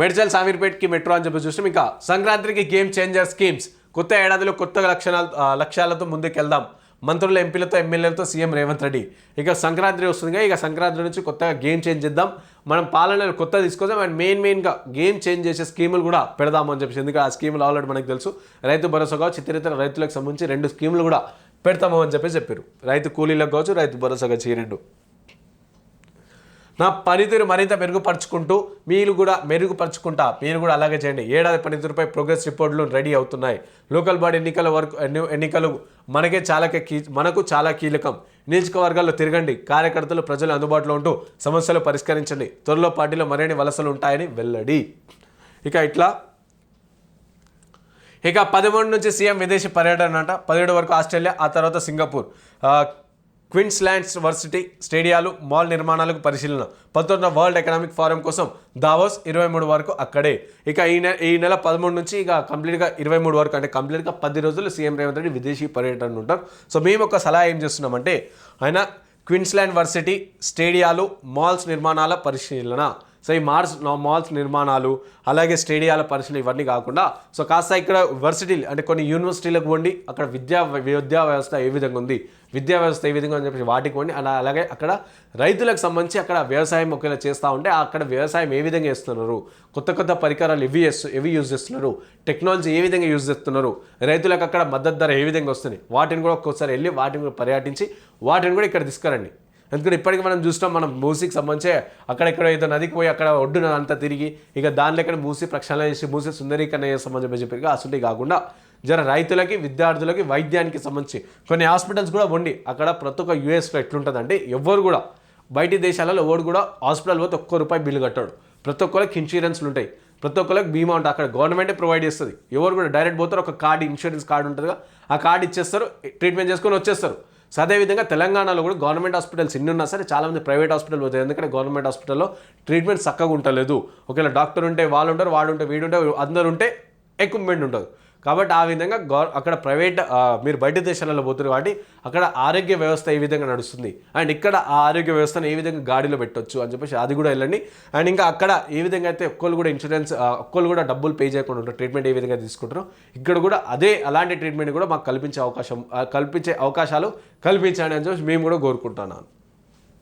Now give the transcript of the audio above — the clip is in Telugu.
మెడ్చల్ సామీర్పేట్కి మెట్రో అని చెప్పి చూసినాం. ఇంకా సంక్రాంతికి గేమ్ చేంజర్ స్కీమ్స్. కొత్త ఏడాదిలో కొత్త లక్షణాలు లక్ష్యాలతో ముందుకెళ్దాం. మంత్రుల ఎంపీలతో ఎమ్మెల్యేలతో సీఎం రేవంత్ రెడ్డి. ఇక సంక్రాంతి వస్తుందిగా. ఇక సంక్రాంతి నుంచి కొత్తగా గేమ్ చేంజ్ చేద్దాం. మనం పాలనలు కొత్త తీసుకొద్దాం. అండ్ మెయిన్ మెయిన్గా గేమ్ చేంజ్ చేసే స్కీములు కూడా పెడదామని చెప్పేసి. ఎందుకంటే ఆ స్కీములు ఆల్రెడీ మనకు తెలుసు. రైతు భరోసా కావచ్చు ఇతరితర రైతులకు సంబంధించి రెండు స్కీములు కూడా పెడతాము అని చెప్పారు. రైతు కూలీలకు కావచ్చు రైతు భరోసా కావచ్చు ఈ రెండు. నా పనితీరు మరింత మెరుగుపరుచుకుంటూ మీరు కూడా మెరుగుపరుచుకుంటా మీరు కూడా అలాగే చేయండి. ఏడాది పనితీరుపై ప్రోగ్రెస్ రిపోర్టులు రెడీ అవుతున్నాయి. లోకల్ బాడీ ఎన్నికల వరకు ఎన్ని- ఎన్నికలు మనకే చాలా కీ మనకు చాలా కీలకం. నియోజకవర్గాల్లో తిరగండి. కార్యకర్తలు ప్రజలు అందుబాటులో ఉంటూ సమస్యలు పరిష్కరించండి. త్వరలో పార్టీలో మరిన్ని వలసలు ఉంటాయని వెల్లడి. ఇక ఇట్లా. ఇక పదమూడు నుంచి సీఎం విదేశీ పర్యటన అంట. పదిహేడు వరకు ఆస్ట్రేలియా ఆ తర్వాత సింగపూర్. క్విన్స్లాండ్స్ వర్సిటీ స్టేడియాలు మాల్ నిర్మాణాలకు పరిశీలన. పంతొమ్మిది వరల్డ్ ఎకనామిక్ ఫోరం కోసం దావోస్ ఇరవై మూడు వరకు అక్కడే. ఇక ఈ నెల ఈ నెల పదమూడు నుంచి ఇక కంప్లీట్గా ఇరవై మూడు వరకు అంటే కంప్లీట్గా పది రోజులు సీఎం రేవంత్ రెడ్డి విదేశీ పర్యటన ఉంటారు. సో మేము ఒక సలహా ఏం చేస్తున్నామంటే ఆయన క్విన్స్లాండ్ వర్సిటీ స్టేడియాలు మాల్స్ నిర్మాణాల పరిశీలన. సో ఈ మార్స్ మాల్స్ నిర్మాణాలు అలాగే స్టేడియాల పరిశీలన ఇవన్నీ కాకుండా సో కాస్త ఇక్కడ వర్సిటీ అంటే కొన్ని యూనివర్సిటీలకు వండి అక్కడ విద్యా విద్యా వ్యవస్థ ఏ విధంగా ఉంది విద్యా వ్యవస్థ ఏ విధంగా అని చెప్పి వాటికి వండి అలా అలాగే అక్కడ రైతులకు సంబంధించి అక్కడ వ్యవసాయం ఒకవేళ చేస్తూ ఉంటే అక్కడ వ్యవసాయం ఏ విధంగా చేస్తున్నారు కొత్త కొత్త పరికరాలు ఇవి చేస్తు ఎవి యూజ్ చేస్తున్నారు టెక్నాలజీ ఏ విధంగా యూజ్ చేస్తున్నారు రైతులకు అక్కడ మద్దతు ధర ఏ విధంగా వస్తుంది వాటిని కూడా ఒక్కోసారి వెళ్ళి వాటిని కూడా పర్యటించి వాటిని కూడా ఇక్కడ తీసుకురండి. ఎందుకంటే ఇప్పటికీ మనం చూసినాం మనం మూసీకి సంబంధించి అక్కడెక్కడ ఏదో నదికి పోయి అక్కడ ఒడ్డున అంతా తిరిగి ఇక దాని లెక్కన మూసి ప్రక్షాళన చేసి మూసి సుందరీకరణ సంబంధించి చెప్పి అసలు కాకుండా జర రైతులకి విద్యార్థులకి వైద్యానికి సంబంధించి కొన్ని హాస్పిటల్స్ కూడా ఉండి అక్కడ ప్రతి ఒక్క యూఎస్లో ఎట్లుంటుందంటే ఎవ్వరు కూడా బయటి దేశాలలో ఎవరు కూడా హాస్పిటల్ పోతే ఒక్క రూపాయి బిల్లు కట్టాడు. ప్రతి ఒక్కరికి ఇన్సూరెన్స్లు ఉంటాయి. ప్రతి ఒక్కరికి బీమా ఉంటుంది అక్కడ గవర్నమెంటే ప్రొవైడ్ చేస్తుంది. ఎవరు కూడా డైరెక్ట్ పోతారు. ఒక కార్డు ఇన్సూరెన్స్ కార్డు ఉంటుందిగా ఆ కార్డు ఇచ్చేస్తారు ట్రీట్మెంట్ చేసుకొని వచ్చేస్తారు. సో అదేవిధంగా తెలంగాణలో కూడా గవర్నమెంట్ హాస్పిటల్స్ ఎన్ని ఉన్నా సరే చాలామంది ప్రైవేట్ హాస్పిటల్ పోతాయి. ఎందుకంటే గవర్నమెంట్ హాస్పిటల్లో ట్రీట్మెంట్ చక్కగా ఉండలేదు ఒకవేళ డాక్టర్ ఉంటే వాళ్ళు ఉంటారు వాడు ఉంటే వీడు ఉంటే అందరు ఉంటే ఎక్విప్మెంట్ ఉంటుంది. కాబట్టి ఆ విధంగా గవర్ అక్కడ ప్రైవేట్ మీరు బయట దేశాలలో పోతున్నారు కాబట్టి అక్కడ ఆరోగ్య వ్యవస్థ ఏ విధంగా నడుస్తుంది? అండ్ ఇక్కడ ఆ ఆరోగ్య వ్యవస్థను ఏ విధంగా గాడిలో పెట్టొచ్చు అని చెప్పేసి అది కూడా వెళ్ళండి. అండ్ ఇంకా అక్కడ ఏ విధంగా అయితే ఒక్కళ్ళు కూడా ఇన్సూరెన్స్ ఒక్కళ్ళు కూడా డబ్బులు పే చేయకుండా ఉంటారు ట్రీట్మెంట్ ఏ విధంగా తీసుకుంటారో ఇక్కడ కూడా అదే అలాంటి ట్రీట్మెంట్ కూడా మాకు కల్పించే అవకాశం కల్పించే అవకాశాలు కల్పించండి అని చెప్పి మేము కూడా కోరుకుంటున్నాను.